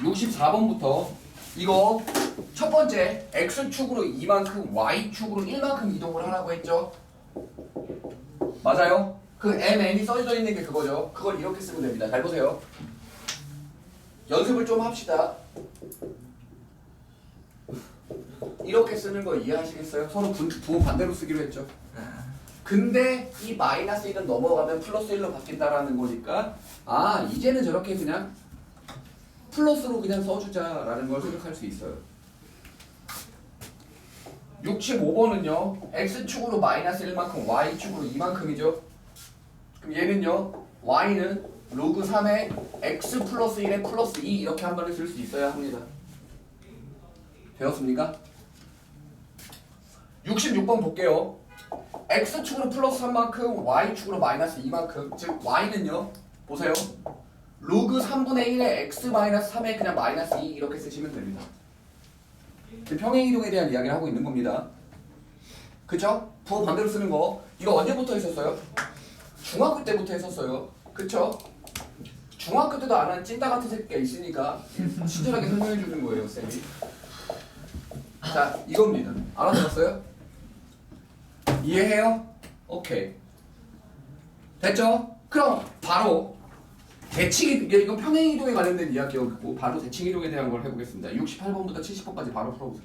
64번부터 이거 첫 번째 x축으로 2만큼 y축으로 1만큼 이동을 하라고 했죠? 맞아요? 그 mn이 써져 있는 게 그거죠. 그걸 이렇게 쓰면 됩니다. 잘 보세요. 연습을 좀 합시다. 이렇게 쓰는 거 이해하시겠어요? 서로 분, 부호 반대로 쓰기로 했죠. 근데 이 마이너스 1은 넘어가면 플러스 1로 바뀐다라는 거니까 아 이제는 저렇게 그냥 플러스로 그냥 써주자라는 걸 생각할 수 있어요. 65번은요 x축으로 마이너스 1만큼 y축으로 2만큼이죠. 그럼 얘는요 y는 로그 3에 x 플러스 1에 플러스 2 이렇게 한 번에 쓸 수 있어야 합니다. 되었습니까? 66번 볼게요. X축으로 플러스 3만큼 y축으로 마이너스 2만큼 즉 y는요 보세요 로그 3분의 1에 x 마이너스 3에 그냥 마이너스 2 이렇게 쓰시면 됩니다 지금 평행 이동에 대한 이야기를 하고 있는 겁니다 그쵸? 부호 반대로 쓰는 거 이거 언제부터 했었어요? 중학교 때부터 했었어요 그쵸? 중학교 때도 안 한 찐따 같은 새끼가 있으니까 친절하게 설명해 주는 거예요 쌤이 자 이겁니다 알아들었어요? 이해해요? 오케이 됐죠? 그럼 바로 대칭이 이건 평행 이동에 관련된 이야기였고 바로 대칭 이동에 대한 걸 해보겠습니다. 68번부터 70번까지 바로 풀어보세요